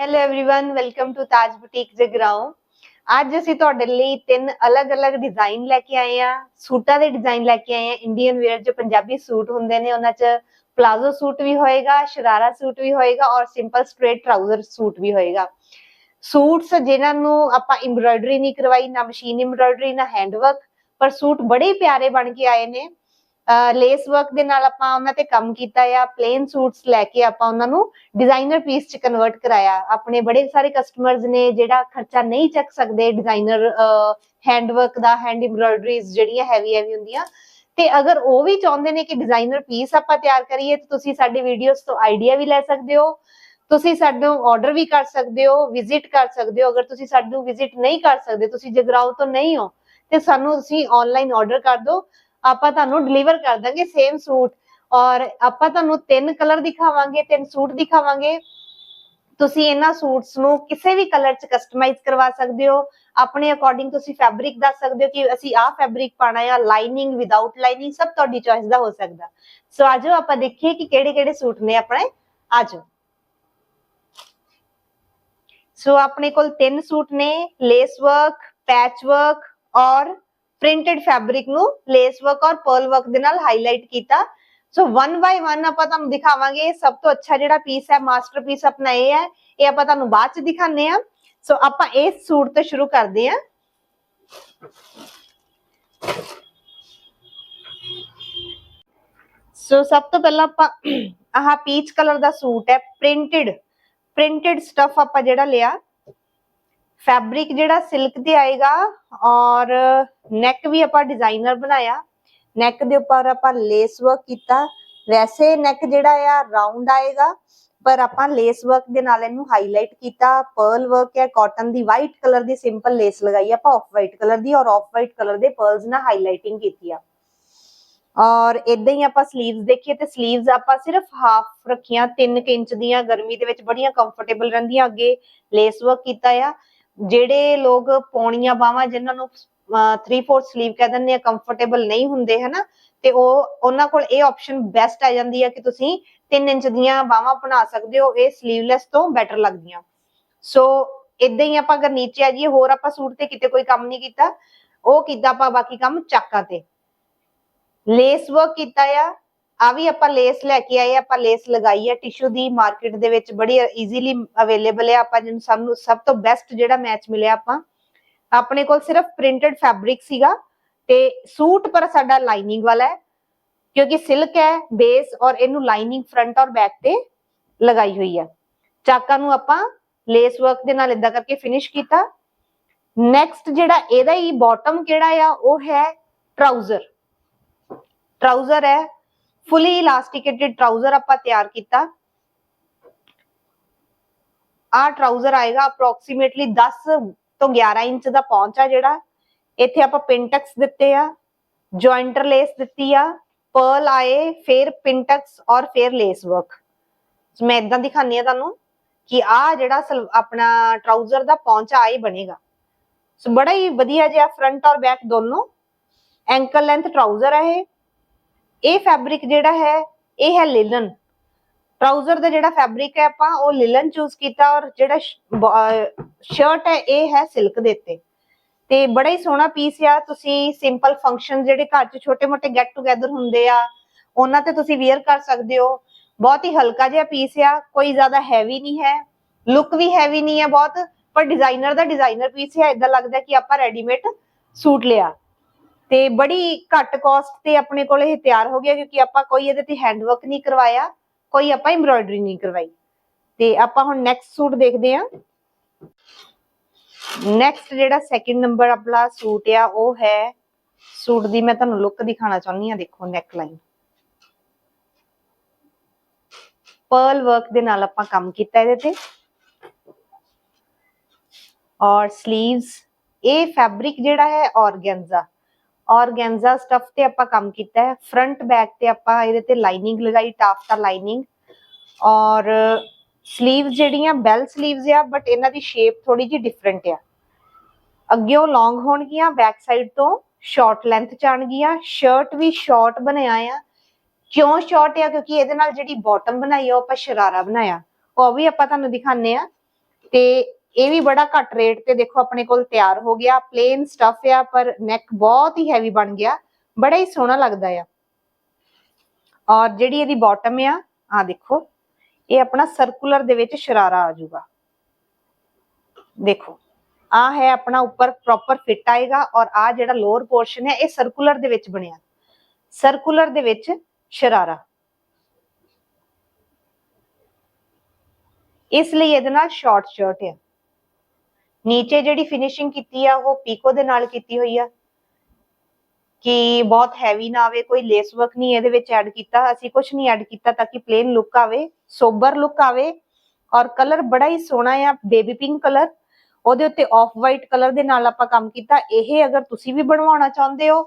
hello everyone welcome to Taj boutique Jagraon ਅੱਜ ਅਸੀਂ ਤੁਹਾਡੇ ਲਈ ਤਿੰਨ ਅਲੱਗ-ਅਲੱਗ ਡਿਜ਼ਾਈਨ ਲੈ ਕੇ ਆਏ ਆ ਸੂਟਾਂ ਦੇ ਡਿਜ਼ਾਈਨ ਲੈ ਕੇ ਆਏ ਆ ਇੰਡੀਅਨ ਵੇਅਰ ਜੋ ਪੰਜਾਬੀ ਸੂਟ ਹੁੰਦੇ ਨੇ ਉਹਨਾਂ 'ਚ ਪਲਾਜ਼ੋ ਸੂਟ ਵੀ ਹੋਏਗਾ ਸ਼ਰਾਰਾ ਸੂਟ ਵੀ ਹੋਏਗਾ ਔਰ ਸਿੰਪਲ ਸਟ੍ਰੇਟ ਟਰਾਊਜ਼ਰ ਸੂਟ ਵੀ ਹੋਏਗਾ ਸੂਟਸ ਜਿਨ੍ਹਾਂ ਨੂੰ ਆਪਾਂ ਐਮਬ੍ਰਾਇਡਰੀ ਨਹੀਂ ਕਰਵਾਈ ਨਾ ਮਸ਼ੀਨ ਐਮਬ੍ਰਾਇਡਰੀ ਨਾ ਹੈਂਡਵਰਕ ਪਰ ਸੂਟ ਬੜੇ ਪਿਆਰੇ ਬਣ ਕੇ ਆਏ ਨੇ ਲੇਸ ਵਰਕ ਦੇ ਨਾਲ ਆਪਾਂ ਉਹਨਾਂ ਤੇ ਕੰਮ ਕੀਤਾ ਆ ਪਲੇਨ ਸੂਟਸ ਲੈ ਕੇ ਆਪਾਂ ਉਹਨਾਂ ਨੂੰ ਡਿਜ਼ਾਈਨਰ ਪੀਸ ਚ ਕਨਵਰਟ ਕਰਾਇਆ। ਆਪਣੇ ਬੜੇ ਸਾਰੇ ਕਸਟਮਰਸ ਨੇ ਜਿਹੜਾ ਖਰਚਾ ਨਹੀਂ ਚੱਕ ਸਕਦੇ ਡਿਜ਼ਾਈਨਰ ਹੈਂਡਵਰਕ ਦਾ ਹੈਂਡ ਐਮਬ੍ਰਾਇਡਰੀਜ਼ ਜਿਹੜੀਆਂ ਹੈਵੀ ਹੈਵੀ ਹੁੰਦੀਆਂ। ਤੇ ਅਗਰ ਉਹ ਵੀ ਚਾਹੁੰਦੇ ਨੇ ਕਿ ਡਿਜ਼ਾਈਨਰ ਪੀਸ ਆਪਾਂ ਤਿਆਰ ਕਰੀਏ, ਤਾਂ ਤੁਸੀਂ ਸਾਡੇ ਵੀਡੀਓਜ਼ ਤੋਂ ਆਈਡੀਆ ਵੀ ਲੈ ਸਕਦੇ ਹੋ। ਤੁਸੀਂ ਸਾਨੂੰ ਆਰਡਰ ਵੀ ਕਰ ਸਕਦੇ ਹੋ ਵਿਜ਼ਿਟ ਕਰ ਸਕਦੇ ਹੋ। ਅਗਰ ਤੁਸੀਂ ਸਾਨੂੰ ਵਿਜ਼ਿਟ ਨਹੀਂ ਕਰ ਸਕਦੇ, ਤੁਸੀਂ ਜਗਰਾਉਂ ਤੋਂ ਨਹੀਂ ਹੋ, ਤੇ ਸਾਨੂੰ ਤੁਸੀਂ ਆਨਲਾਈਨ ਆਰਡਰ ਕਰ ਦਿਓ। ਆਪਾਂ ਤੁਹਾਨੂੰ ਡਿਲੀਵਰ ਕਰ ਦਾਂਗੇ ਸੇਮ ਸੂਟ ਔਰ ਆਪਾਂ ਤੁਹਾਨੂੰ ਤਿੰਨ ਕਲਰ ਦਿਖਾਵਾਂਗੇ, ਤਿੰਨ ਸੂਟ ਦਿਖਾਵਾਂਗੇ। ਤੁਸੀਂ ਇਹਨਾਂ ਸੂਟਸ ਨੂੰ ਕਿਸੇ ਵੀ ਕਲਰ ਚ ਕਸਟਮਾਈਜ਼ ਕਰਵਾ ਸਕਦੇ ਹੋ। ਆਪਣੇ ਅਕੋਰਡਿੰਗ ਤੁਸੀਂ ਫੈਬਰਿਕ ਦੱਸ ਸਕਦੇ ਹੋ ਕਿ ਅਸੀਂ ਆਹ ਫੈਬਰਿਕ ਪਾਣਾ ਹੈ ਲਾਈਨਿੰਗ ਵਿਦਆਊਟ ਲਾਈਨਿੰਗ ਸਭ ਤੁਹਾਡੀ ਚੋਇਸ ਦਾ ਹੋ ਸਕਦਾ। ਸੋ ਆਜੋ ਆਪਾਂ ਦੇਖੀਏ ਕਿ ਕਿਹੜੇ ਕਿਹੜੇ ਸੂਟ ਨੇ ਆਪਣੇ। ਆਜੋ। ਸੋ ਆਪਣੇ ਕੋਲ ਤਿੰਨ ਸੂਟ ਨੇ ਲੇਸ ਵਰਕ ਪੈਚ ਵਰਕ ਔਰ ਪ੍ਰਿੰਟਡ ਫੈਬਰਿਕ ਨੂੰ ਲੇਸ ਵਰਕ ਔਰ ਪਰਲ ਵਰਕ ਦੇ ਨਾਲ ਹਾਈਲਾਈਟ ਕੀਤਾ ਸੋ ਵਨ ਬਾਈ ਵਨ ਆਪਾਂ ਤੁਹਾਨੂੰ ਦਿਖਾਵਾਂਗੇ ਸਭ ਤੋਂ ਅੱਛਾ ਜਿਹੜਾ ਪੀਸ ਹੈ ਮਾਸਟਰਪੀਸ ਆਪਣਾ ਇਹ ਹੈ ਇਹ ਆਪਾਂ ਤੁਹਾਨੂੰ ਬਾਅਦ ਚ ਦਿਖਾਣੇ ਆ ਸੋ ਆਪਾਂ ਇਸ ਸੂਟ ਤੋਂ ਸ਼ੁਰੂ ਕਰਦੇ ਆ ਸੋ ਸਭ ਤੋਂ ਪਹਿਲਾਂ ਆਪਾਂ ਆਹ ਪੀਚ ਕਲਰ ਦਾ ਸੂਟ ਹੈ ਪ੍ਰਿੰਟਡ ਪ੍ਰਿੰਟਡ ਸਟਫ ਆਪਾਂ ਜਿਹੜਾ ਲਿਆ ਫੈਬਰਿਕ ਜਿਹੜਾ ਸਿਲਕ ਤੇ ਆਏਗਾ ਔਰ ਨੈਕ ਵੀ ਆਪਾਂ ਡਿਜ਼ਾਈਨਰ ਬਣਾਇਆ। ਨੈਕ ਦੇ ਉੱਪਰ ਆਪਾਂ ਲੇਸ ਵਰਕ ਕੀਤਾ। ਵੈਸੇ ਨੈਕ ਜਿਹੜਾ ਆ ਰਾਉਂਡ ਆਏਗਾ, ਪਰ ਆਪਾਂ ਲੇਸ ਵਰਕ ਦੇ ਨਾਲ ਇਹਨੂੰ ਹਾਈਲਾਈਟ ਕੀਤਾ। ਪਰਲ ਵਰਕ ਹੈ ਕਾਟਨ ਦੀ ਵਾਈਟ ਕਲਰ ਦੀ ਸਿੰਪਲ ਲੇਸ ਲਗਾਈ। ਆਪਾਂ ਆਫ ਵਾਈਟ ਕਲਰ ਦੀ ਔਰ ਆਫ ਵਾਈਟ ਕਲਰ ਦੇ ਪਰਲਸ ਨਾਲ ਹਾਈਲਾਈਟਿੰਗ ਕੀਤੀ ਆ। ਔਰ ਇਦਾਂ ਹੀ ਆਪਾਂ ਸਲੀਵਸ ਦੇਖੀਏ ਤੇ ਸਲੀਵਸ ਆਪਾਂ ਸਿਰਫ ਹਾਫ ਰੱਖੀਆਂ 3 ਇੰਚ ਦੀਆਂ। ਗਰਮੀ ਦੇ ਵਿੱਚ ਬੜੀਆਂ ਕੰਫਰਟੇਬਲ ਰਹਿੰਦੀਆਂ। ਅੱਗੇ ਲੇਸ ਵਰਕ ਕੀਤਾ ਆ। ਜਿਹੜੇ ਲੋਕ ਪੌਣੀਆਂ ਬਾਹਾਂ ਜਿਨ੍ਹਾਂ ਨੂੰ 3/4 ਸਲੀਵ ਕਹਿ ਦਿੰਦੇ ਆ ਕੰਫਰਟੇਬਲ ਨਹੀਂ ਹੁੰਦੇ, ਹਨਾ, ਤੇ ਉਹ, ਉਹਨਾਂ ਕੋਲ ਇਹ ਆਪਸ਼ਨ ਬੈਸਟ ਆ ਜਾਂਦੀ ਹੈ ਕਿ ਤੁਸੀਂ 3 ਇੰਚ ਦੀਆਂ ਬਾਹਾਂ ਬਣਾ ਸਕਦੇ ਹੋ, ਇਹ ਸਲੀਵਲੈਸ ਤੋਂ ਬੈਟਰ ਲੱਗਦੀਆਂ। ਸੋ ਇਦਾਂ ਹੀ ਆਪਾਂ ਅਗਰ ਨੀਚੇ ਆ ਜੀ ਹੋਰ ਆਪਾਂ ਸੂਟ ਤੇ ਕਿਤੇ ਕੋਈ ਕੰਮ ਨਹੀਂ ਕੀਤਾ, ਉਹ ਕੀਤਾ ਆਪਾਂ ਬਾਕੀ ਕੰਮ ਚਾਕਾਂ ਤੇ। ਲੇਸ ਵਰਕ ਕੀਤਾ ਆ ਆ ਵੀ ਆਪਾਂ ਲੇਸ ਲੈ ਕੇ ਆਏ ਆਪਾਂ ਲੇਸ ਲਗਾਈ ਹੈ ਟਿਸ਼ੂ ਦੀ ਮਾਰਕੀਟ ਦੇ ਵਿੱਚ ਬੜੀ ਈਜ਼ੀਲੀ ਅਵੇਲੇਬਲ ਹੈ ਆਪਾਂ ਜਿਹਨੂੰ ਸਭ ਨੂੰ, ਸਭ ਤੋਂ ਬੈਸਟ ਜਿਹੜਾ ਮੈਚ ਮਿਲਿਆ ਆਪਾਂ। ਆਪਣੇ ਕੋਲ ਸਿਰਫ ਪ੍ਰਿੰਟਡ ਫੈਬਰਿਕ ਸੀਗਾ ਤੇ ਸੂਟ ਪਰ ਸਾਡਾ ਲਾਈਨਿੰਗ ਵਾਲਾ ਹੈ, ਕਿਉਂਕਿ ਸਿਲਕ ਹੈ ਬੇਸ ਔਰ ਇਹਨੂੰ ਲਾਈਨਿੰਗ ਫਰੰਟ ਔਰ ਬੈਕ ਤੇ ਲਗਾਈ ਹੋਈ ਹੈ ਚਾਕਾਂ ਨੂੰ ਆਪਾਂ ਲੇਸ ਵਰਕ ਦੇ ਨਾਲ ਇਦਾਂ ਕਰਕੇ ਫਿਨਿਸ਼ ਕੀਤਾ। ਨੈਕਸਟ ਜਿਹੜਾ ਇਹਦਾ ਹੀ ਬਾਟਮ ਕਿਹੜਾ ਆ, ਉਹ ਹੈ ਟਰਾਊਜ਼ਰ ਟਰਾਊਜ਼ਰ ਹੈ ਫੁੱਲੀ ਇਲਾਸਟਿਕੇਟਡ ਟਰਾਊਜ਼ਰ ਆਪਾਂ ਤਿਆਰ ਕੀਤਾ ਆ ਟਰਾਊਜ਼ਰ ਆਏਗਾ ਅਪਰੋਕਸੀਮੇਟਲੀ 10 ਤੋਂ 11 ਇੰਚ ਦਾ ਪਹੁੰਚ ਆ ਜਿਹੜਾ ਇੱਥੇ ਆਪਾਂ ਪਿੰਟਕਸ ਦਿੱਤੇ ਆ ਜੁਆਇੰਟਰ ਲੇਸ ਦਿੱਤੀ ਆ ਪਰਲ ਆਏ ਫਿਰ ਪਿੰਟਕਸ ਔਰ ਫਿਰ ਲੇਸ ਵਰਕ ਮੈਂ ਇਦਾਂ ਦਿਖਾਨੀ ਆ ਤੁਹਾਨੂੰ ਕਿ ਆ ਜਿਹੜਾ ਸਲ- ਆਪਣਾ ਟਰਾਊਜ਼ਰ ਦਾ ਪਹੁੰਚਾ ਆਈ ਬਣੇਗਾ ਸੋ ਬੜਾ ਹੀ ਵਧੀਆ ਜਿਹਾ ਫਰੰਟ ਔਰ ਬੈਕ ਦੋਨੋਂ ਐਂਕਲ ਲੈਂਥ ਟਰਾਊਜ਼ਰ ਹੈ ਇਹ ਫੈਬਰਿਕ ਜਿਹੜਾ ਹੈ, ਇਹ ਹੈ ਲਿਲਨ। ਟਰਾਊਜ਼ਰ ਦਾ ਜਿਹੜਾ ਫੈਬਰਿਕ ਹੈ ਆਪਾਂ, ਉਹ ਲਿਲਨ ਚੂਜ਼ ਕੀਤਾ ਔਰ ਜਿਹੜਾ ਸ਼ਰਟ ਹੈ, ਇਹ ਹੈ ਸਿਲਕ ਦੇ ਉੱਤੇ। ਤੇ ਬੜਾ ਹੀ ਸੋਹਣਾ ਪੀਸ ਆ, ਤੁਸੀਂ ਸਿੰਪਲ ਫੰਕਸ਼ਨ ਜਿਹੜੇ ਘਰ 'ਚ ਛੋਟੇ-ਮੋਟੇ ਗੈਟ ਟੂਗੇਦਰ ਹੁੰਦੇ ਆ, ਉਹਨਾਂ ਤੇ ਤੁਸੀਂ ਵੇਅਰ ਕਰ ਸਕਦੇ ਹੋ। ਬਹੁਤ ਹੀ ਹਲਕਾ ਜਿਹਾ ਪੀਸ ਆ, ਕੋਈ ਜ਼ਿਆਦਾ ਹੈਵੀ ਨਹੀਂ ਹੈ। ਲੁੱਕ ਵੀ ਹੈਵੀ ਨਹੀਂ ਹੈ ਬਹੁਤ, ਪਰ ਡਿਜ਼ਾਈਨਰ ਦਾ ਡਿਜ਼ਾਈਨਰ ਪੀਸ ਹੈ ਇਦਾਂ ਲੱਗਦਾ ਕਿ ਆਪਾਂ ਰੈਡੀਮੇਡ ਸੂਟ ਲਿਆ। ਤੇ ਬੜੀ ਘੱਟ ਕਾਸਟ ਤੇ ਆਪਣੇ ਕੋਲ ਇਹ ਤਿਆਰ ਹੋ ਗਿਆ ਕਿਉਂਕਿ ਆਪਾਂ ਕੋਈ ਇਹਦੇ ਤੇ ਹੈਂਡਵਰਕ ਨਹੀਂ ਕਰਵਾਇਆ, ਕੋਈ ਆਪਾਂ ਐਮਬ੍ਰੋਇਡਰੀ ਨਹੀਂ ਕਰਵਾਈ। ਤੇ ਆਪਾਂ ਹੁਣ ਨੈਕਸਟ ਸੂਟ ਦੇਖਦੇ ਹਾਂ। ਨੈਕਸਟ ਜਿਹੜਾ ਸੈਕਿੰਡ ਨੰਬਰ ਆਪਣਾ ਸੂਟ ਆ, ਉਹ ਹੈ, ਸੂਟ ਦੀ ਮੈਂ ਤੁਹਾਨੂੰ ਲੁੱਕ ਦਿਖਾਣਾ ਚਾਹੁੰਦੀ ਆ ਦੇਖੋ ਨੈਕ ਲਾਈਨ ਪਰਲ ਵਰਕ ਦੇ ਨਾਲ ਆਪਾਂ ਕੰਮ ਕੀਤਾ ਇਹਦੇ ਤੇ। ਔਰ ਸਲੀਵਸ ਇਹ ਫੈਬਰਿਕ ਜਿਹੜਾ ਹੈ ਔਰਗੈਂਜ਼ਾ। ਔਰਗੈਂਜ਼ਾ ਸਟਫ ਤੇ ਆਪਾਂ ਕੰਮ ਕੀਤਾ ਹੈ। ਫਰੰਟ ਬੈਕ ਤੇ ਆਪਾਂ ਇਹਦੇ ਤੇ ਲਾਈਨਿੰਗ ਲਗਾਈ ਟਾਫਟਾ ਲਾਈਨਿੰਗ ਔਰ ਸਲੀਵਸ ਜਿਹੜੀਆਂ ਬੈਲ ਸਲੀਵਸ ਆ ਬਟ ਇਹਨਾਂ ਦੀ ਸ਼ੇਪ ਥੋੜੀ ਜਿਹੀ ਡਿਫਰੈਂਟ ਆ। ਅੱਗਿਓਂ ਲੌਂਗ ਹੋਣਗੀਆਂ ਬੈਕ ਸਾਈਡ ਤੋਂ ਸ਼ਾਰਟ ਲੈਂਥ ਚ ਆਣਗੀਆਂ ਸ਼ਰਟ ਵੀ ਸ਼ਾਰਟ ਬਣਾਇਆ ਆ। ਕਿਉਂ ਸ਼ਾਰਟ ਆ? ਕਿਉਂਕਿ ਇਹਦੇ ਨਾਲ ਜਿਹੜੀ ਬਾਟਮ ਬਣਾਈ ਆ, ਉਹ ਆਪਾਂ ਸ਼ਰਾਰਾ ਬਣਾਇਆ। ਉਹ ਵੀ ਆਪਾਂ ਤੁਹਾਨੂੰ ਦਿਖਾਣੇ ਆ। ਤੇ ਇਹ ਵੀ ਬੜਾ ਘੱਟ ਰੇਟ ਤੇ ਦੇਖੋ ਆਪਣੇ ਕੋਲ ਤਿਆਰ ਹੋ ਗਿਆ ਪਲੇਨ ਸਟਫ ਆ, ਪਰ ਨੈਕ ਬਹੁਤ ਹੀ ਹੈਵੀ ਬਣ ਗਿਆ, ਬੜਾ ਹੀ ਸੋਹਣਾ ਲੱਗਦਾ ਆ। ਔਰ ਜਿਹੜੀ ਇਹਦੀ ਬਾਟਮ ਆ ਆ ਦੇਖੋ, ਇਹ ਆਪਣਾ ਸਰਕੂਲਰ ਦੇ ਵਿੱਚ ਸ਼ਰਾਰਾ ਆ ਜਾਊਗਾ। ਦੇਖੋ ਆ ਹੈ ਆਪਣਾ ਉੱਪਰ ਪ੍ਰੋਪਰ ਫਿੱਟ ਆਏਗਾ ਔਰ ਆ ਜਿਹੜਾ ਲੋਅਰ ਪੋਰਸ਼ਨ ਹੈ ਇਹ ਸਰਕੂਲਰ ਦੇ ਵਿੱਚ ਬਣਿਆ। ਸਰਕੂਲਰ ਦੇ ਵਿੱਚ ਸ਼ਰਾਰਾ। ਇਸ ਲਈ ਇਹਦੇ ਨਾਲ ਸ਼ਾਰਟ ਸ਼ਰਟ ਹੈ ਨੀਚੇ ਜਿਹੜੀ ਫਿਨਿਸ਼ਿੰਗ ਕੀਤੀ ਆ, ਉਹ ਪੀਕੋ ਦੇ ਨਾਲ ਕੀਤੀ ਹੋਈ ਆ। ਕਿ ਬਹੁਤ ਹੈਵੀ ਨਾ ਆਵੇ, ਕੋਈ ਲੇਸ ਵਰਕ ਨਹੀਂ ਇਹਦੇ ਵਿੱਚ ਐਡ ਕੀਤਾ, ਅਸੀਂ ਕੁਝ ਨਹੀਂ ਐਡ ਕੀਤਾ ਤਾਂ ਕਿ ਪਲੇਨ ਲੁੱਕ ਆਵੇ ਸੋਬਰ ਲੁੱਕ ਆਵੇ। ਔਰ ਕਲਰ ਬੜਾ ਹੀ ਸੋਹਣਾ ਆ ਬੇਬੀ ਪਿੰਕ ਕਲਰ ਉਹਦੇ ਉੱਤੇ ਆਫ ਵਾਈਟ ਕਲਰ ਦੇ ਨਾਲ ਆਪਾਂ ਕੰਮ ਕੀਤਾ। ਇਹ ਅਗਰ ਤੁਸੀਂ ਵੀ ਬਣਵਾਉਣਾ ਚਾਹੁੰਦੇ ਹੋ,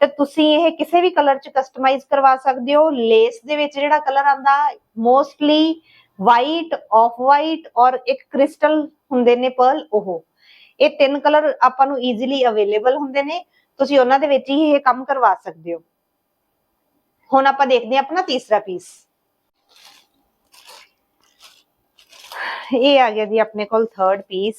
ਤੇ ਤੁਸੀਂ ਇਹ ਕਿਸੇ ਵੀ ਕਲਰ ਚ ਕਸਟਮਾਈਜ਼ ਕਰਵਾ ਸਕਦੇ ਹੋ। ਲੇਸ ਦੇ ਵਿੱਚ ਜਿਹੜਾ ਕਲਰ ਆਂਦਾ ਮੋਸਟਲੀ ਵਾਈਟ ਆਫ ਵਾਈਟ ਔਰ ਇੱਕ ਕ੍ਰਿਸਟਲ ਹੁੰਦੇ ਨੇ ਪਰਲ ਉਹ। ਇਹ ਤਿੰਨ ਕਲਰ ਆਪਾਂ ਨੂੰ ਈਜ਼ੀਲੀ ਅਵੇਲੇਬਲ ਹੁੰਦੇ ਨੇ। ਤੁਸੀਂ ਉਹਨਾਂ ਦੇ ਵਿੱਚ ਹੀ ਇਹ ਕੰਮ ਕਰਵਾ ਸਕਦੇ ਹੋ। ਹੁਣ ਆਪਾਂ ਦੇਖਦੇ ਹਾਂ ਆਪਣਾ ਤੀਸਰਾ ਪੀਸ ਇਹ ਆ ਗਿਆ ਜੀ ਆਪਣੇ ਕੋਲ ਥਰਡ ਪੀਸ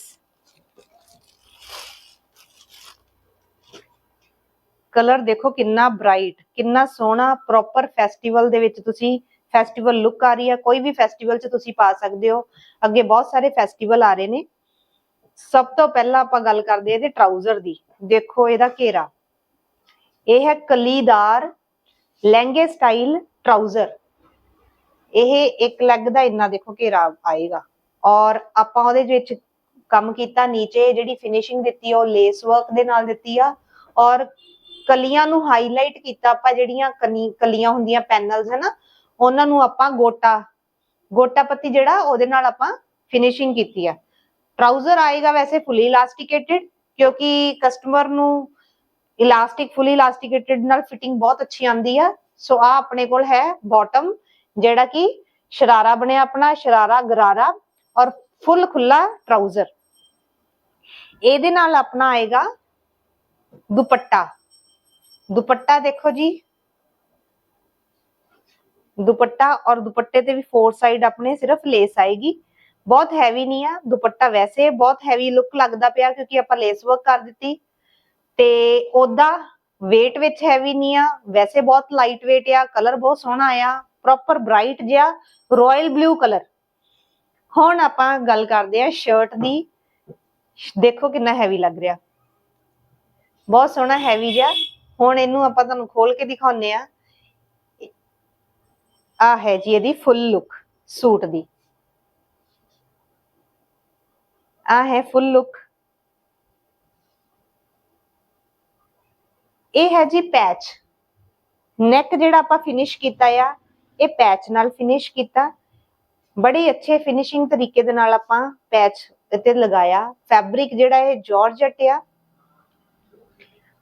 ਕਲਰ ਦੇਖੋ ਕਿੰਨਾ ਬ੍ਰਾਈਟ ਕਿੰਨਾ ਸੋਹਣਾ ਪ੍ਰੋਪਰ ਫੈਸਟੀਵਲ ਦੇ ਵਿੱਚ ਤੁਸੀਂ ਫੈਸਟੀਵਲ ਲੁੱਕ ਆ ਰਹੀ ਹੈ, ਕੋਈ ਵੀ ਫੈਸਟੀਵਲ 'ਚ ਤੁਸੀਂ ਪਾ ਸਕਦੇ ਹੋ। ਅੱਗੇ ਬਹੁਤ ਸਾਰੇ ਫੈਸਟੀਵਲ ਆ ਰਹੇ ਨੇ। ਸਭ ਤੋਂ ਪਹਿਲਾਂ ਆਪਾਂ ਗੱਲ ਕਰਦੇ ਇਹਦੇ ਟਰਾਊਜ਼ਰ ਦੀ। ਦੇਖੋ ਇਹਦਾ ਘੇਰਾ। ਇਹ ਹੈ ਕਲੀਦਾਰ ਲਹਿੰਗੇ ਸਟਾਈਲ ਟਰਾਊਜ਼ਰ। ਇਹ ਇੱਕ ਲੈਗ ਦਾ ਇੰਨਾ ਦੇਖੋ ਘੇਰਾ ਆਏਗਾ। ਔਰ ਆਪਾਂ ਉਹਦੇ ਵਿੱਚ ਕੰਮ ਕੀਤਾ, ਨੀਚੇ ਜਿਹੜੀ ਫਿਨਿਸ਼ਿੰਗ ਦਿੱਤੀ ਆ, ਉਹ ਲੇਸ ਵਰਕ ਦੇ ਨਾਲ ਦਿੱਤੀ ਆ। ਔਰ ਕਲੀਆਂ ਨੂੰ ਹਾਈਲਾਈਟ ਕੀਤਾ, ਆਪਾਂ ਜਿਹੜੀਆਂ ਕਲੀਆਂ ਹੁੰਦੀਆਂ ਪੈਨਲਸ ਹੈ ਨਾ? ਉਹਨਾਂ ਨੂੰ ਆਪਾਂ ਗੋਟਾ ਗੋਟਾ ਪੱਤੀ ਜਿਹੜਾ ਉਹਦੇ ਨਾਲ ਆਪਾਂ ਫਿਨਿਸ਼ਿੰਗ ਕੀਤੀ ਆ। ਟਰਾਊਜ਼ਰ ਆਏਗਾ ਵੈਸੇ ਫੁੱਲੀ ਇਲਾਸਟਿਕੇਟਿਡ ਕਿਉਂਕਿ ਕਸਟਮਰ ਨੂੰ ਇਲਾਸਟਿਕ ਫੁੱਲੀ ਇਲਾਸਟਿਕੇਟਿਡ ਨਾਲ ਫਿਟਿੰਗ ਬਹੁਤ ਅੱਛੀ ਆਂਦੀ ਆ। ਸੋ ਆ ਆਪਣੇ ਕੋਲ ਹੈ ਬਾਟਮ ਜਿਹੜਾ ਕਿ ਸ਼ਰਾਰਾ ਬਣਿਆ ਆਪਣਾ, ਸ਼ਰਾਰਾ, ਗਰਾਰਾ ਔਰ ਫੁੱਲ ਖੁੱਲਾ ਟਰਾਊਜ਼ਰ ਇਹਦੇ ਨਾਲ ਆਪਣਾ ਆਏਗਾ ਦੁਪੱਟਾ। ਦੁਪੱਟਾ ਦੇਖੋ ਜੀ ਦੁਪੱਟਾ ਔਰ ਦੁਪੱਟੇ ਤੇ ਵੀ ਫੋਰ ਸਾਈਡ ਆਪਣੇ ਸਿਰਫ ਲੇਸ ਆਏਗੀ। ਬਹੁਤ ਹੈਵੀ ਨਹੀਂ ਆ, ਦੁਪੱਟਾ ਵੈਸੇ ਬਹੁਤ ਹੈਵੀ ਲੁੱਕ ਲੱਗਦਾ ਪਿਆ ਕਿਉਂਕਿ ਆਪਾਂ ਲੇਸ ਵਰਕ ਕਰ ਦਿੱਤੀ। ਤੇ ਉਹਦਾ weight ਵਿੱਚ ਹੈਵੀ ਨਹੀਂ ਆ, ਵੈਸੇ ਬਹੁਤ ਲਾਈਟ weight ਆ ਕਲਰ ਬਹੁਤ ਸੋਹਣਾ ਆ ਪ੍ਰੋਪਰ ਬ੍ਰਾਈਟ ਜਿਹਾ ਰਾਇਲ ਬਲੂ ਕਲਰ ਹੁਣ ਆਪਾਂ ਗੱਲ ਕਰਦੇ ਆ ਸ਼ਰਟ ਦੀ। ਦੇਖੋ ਕਿੰਨਾ ਹੈਵੀ ਲੱਗ ਰਿਹਾ। ਬਹੁਤ ਸੋਹਣਾ ਹੈਵੀ ਜਿਹਾ। ਹੁਣ ਇਹਨੂੰ ਆਪਾਂ ਤੁਹਾਨੂੰ ਖੋਲ ਕੇ ਦਿਖਾਉਨੇ ਆ ਆ ਹੈ ਜੀ ਇਹਦੀ ਫੁੱਲ ਲੁੱਕ ਸੂਟ ਦੀ। ਆ ਹੈ ਫੁੱਲ ਲੁੱਕ ਇਹ ਹੈ ਜੀ ਪੈਚ ਨੈਕ ਜਿਹੜਾ ਆਪਾਂ ਫਿਨਿਸ਼ ਕੀਤਾ ਆ, ਇਹ ਪੈਚ ਨਾਲ ਫਿਨਿਸ਼ ਕੀਤਾ। ਬੜੇ ਅੱਛੇ ਫਿਨਿਸ਼ਿੰਗ ਤਰੀਕੇ ਦੇ ਨਾਲ ਆਪਾਂ ਪੈਚ ਇੱਥੇ ਲਗਾਇਆ। ਫੈਬਰਿਕ ਜਿਹੜਾ ਇਹ ਜਾਰਜਟ ਆ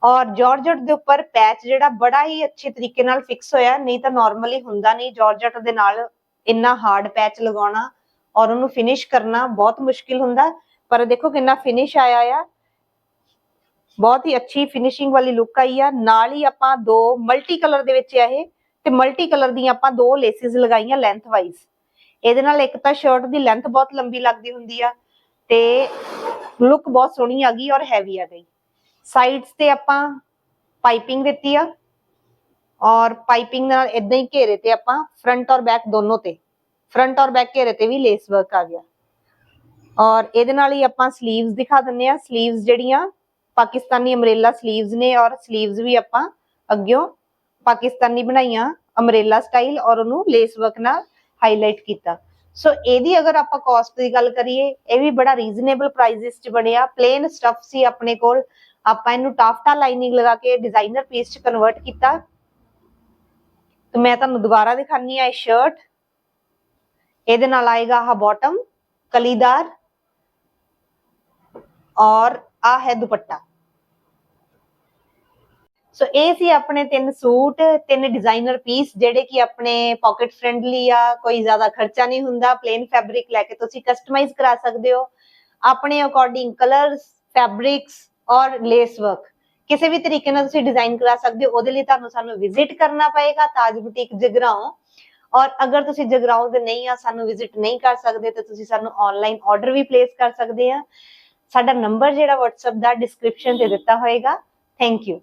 ਔਰ ਜਾਰਜਟ ਦੇ ਉੱਪਰ ਪੈਚ ਜਿਹੜਾ ਬੜਾ ਹੀ ਅੱਛੇ ਤਰੀਕੇ ਨਾਲ ਫਿਕਸ ਹੋਇਆ, ਨਹੀਂ ਤਾਂ ਨਾਰਮਲੀ ਹੁੰਦਾ ਨਹੀਂ ਜਾਰਜਟ ਦੇ ਨਾਲ ਇੰਨਾ ਹਾਰਡ ਪੈਚ ਲਗਾਉਣਾ ਔਰ ਉਹਨੂੰ ਫਿਨਿਸ਼ ਕਰਨਾ ਬਹੁਤ ਮੁਸ਼ਕਿਲ ਹੁੰਦਾ, ਪਰ ਦੇਖੋ ਕਿੰਨਾ ਫਿਨਿਸ਼ ਆਇਆ ਆ। ਬਹੁਤ ਹੀ ਅੱਛੀ ਫਿਨਿਸ਼ਿੰਗ ਵਾਲੀ ਲੁੱਕ ਆਈ ਆ। ਨਾਲ ਹੀ ਆਪਾਂ ਦੋ ਮਲਟੀ ਕਲਰ ਦੇ ਵਿੱਚ ਆ ਇਹ, ਤੇ ਮਲਟੀ ਕਲਰ ਦੀਆਂ ਆਪਾਂ ਦੋ ਲੇਸਿਸ ਲਗਾਈਆਂ ਲੈਂਥ ਵਾਈਜ਼ ਇਹਦੇ ਨਾਲ ਇੱਕ ਤਾਂ ਸ਼ਰਟ ਦੀ ਲੈਂਥ ਬਹੁਤ ਲੰਬੀ ਲੱਗਦੀ ਹੁੰਦੀ ਆ, ਤੇ ਲੁੱਕ ਬਹੁਤ ਸੋਹਣੀ ਆ ਗਈ ਔਰ ਹੈਵੀ ਆ ਗਈ। ਸਾਈਡਸ ਤੇ ਆਪਾਂ ਪਾਈਪਿੰਗ ਦਿੱਤੀ ਆ ਔਰ ਪਾਈਪਿੰਗ ਨਾਲ ਇਦਾਂ ਹੀ ਘੇਰੇ ਤੇ ਆਪਾਂ ਫਰੰਟ ਔਰ ਬੈਕ ਦੋਨੋਂ ਤੇ ਫਰੰਟ ਔਰ ਬੈਕ ਘੇਰੇ ਤੇ ਵੀ ਲੇਸ ਵਰਕ ਆ ਗਿਆ। ਔਰ ਇਹਦੇ ਨਾਲ ਹੀ ਆਪਾਂ 슬ੀਵਸ ਦਿਖਾ ਦਿੰਨੇ ਆ 슬ੀਵਸ ਜਿਹੜੀਆਂ ਪਾਕਿਸਤਾਨੀ ਅਮਰੇਲਾ 슬ੀਵਸ ਨੇ ਔਰ 슬ੀਵਸ ਵੀ ਆਪਾਂ ਅੱਗਿਓਂ ਪਾਕਿਸਤਾਨੀ ਬਣਾਈਆਂ ਅਮਰੇਲਾ ਸਟਾਈਲ ਔਰ ਉਹਨੂੰ ਲੇਸ ਵਰਕ ਨਾਲ ਹਾਈਲਾਈਟ ਕੀਤਾ। ਸੋ ਇਹਦੀ ਅਗਰ ਆਪਾਂ ਕਾਸਟ ਦੀ ਗੱਲ ਕਰੀਏ, ਇਹ ਵੀ ਬੜਾ ਰੀਜ਼ਨੇਬਲ ਪ੍ਰਾਈਸਿਸ 'ਚ ਬਣਿਆ। ਪਲੇਨ ਸਟਫ ਸੀ ਆਪਣੇ ਕੋਲ। ਆਪਾਂ ਇਹਨੂੰ ਟਾਫਟਾ ਲਾਈਨਿੰਗ ਲਗਾ ਕੇ ਡਿਜ਼ਾਈਨਰ ਪੀਸ 'ਚ ਕਨਵਰਟ ਕੀਤਾ। ਤੇ ਮੈਂ ਤੁਹਾਨੂੰ ਦੁਬਾਰਾ ਦਿਖਾਨੀ ਆ ਇਹ ਸ਼ਰਟ ਇਹਦੇ ਨਾਲ ਆਏਗਾ ਆਹ ਬਾਟਮ ਕਲੀਦਾਰ ਔਰ ਆ ਹੈ ਦੁਪੱਟਾ। ਸੋ ਇਹ ਸੀ ਆਪਣੇ ਤਿੰਨ ਸੂਟ, ਤਿੰਨ ਡਿਜ਼ਾਈਨਰ ਪੀਸ ਜਿਹੜੇ ਕਿ ਆਪਣੇ ਪਾਕਟ ਫ੍ਰੈਂਡਲੀ ਆ, ਕੋਈ ਜ਼ਿਆਦਾ ਖਰਚਾ ਨਹੀਂ ਹੁੰਦਾ ਪਲੇਨ ਫੈਬਰਿਕ ਲੈ ਕੇ ਤੁਸੀਂ ਕਸਟਮਾਈਜ਼ ਕਰਾ ਸਕਦੇ ਹੋ। ਆਪਣੇ ਅਕੋਰਡਿੰਗ ਕਲਰਸ ਫੈਬਰਿਕਸ ਔਰ ਲੇਸ ਵਰਕ ਕਿਸੇ ਵੀ ਤਰੀਕੇ ਨਾਲ ਤੁਸੀਂ ਡਿਜ਼ਾਈਨ ਕਰਾ ਸਕਦੇ ਹੋ, ਉਹਦੇ ਲਈ ਤੁਹਾਨੂੰ ਸਾਨੂੰ ਵਿਜ਼ਿਟ ਕਰਨਾ ਪਏਗਾ ਤਾਜ ਬੁਟੀਕ ਜਗਰਾਉਂ। ਔਰ ਅਗਰ ਤੁਸੀਂ ਜਗਰਾਉਂ ਦੇ ਨਹੀਂ ਆ, ਸਾਨੂੰ ਵਿਜ਼ਿਟ ਨਹੀਂ ਕਰ ਸਕਦੇ, ਤਾਂ ਤੁਸੀਂ ਸਾਨੂੰ ਆਨਲਾਈਨ ਆਰਡਰ ਵੀ ਪਲੇਸ ਕਰ ਸਕਦੇ ਆ। ਸਾਡਾ ਨੰਬਰ ਜਿਹੜਾ WhatsApp ਦਾ ਡਿਸਕ੍ਰਿਪਸ਼ਨ ਤੇ ਦਿੱਤਾ ਹੋਏਗਾ। Thank you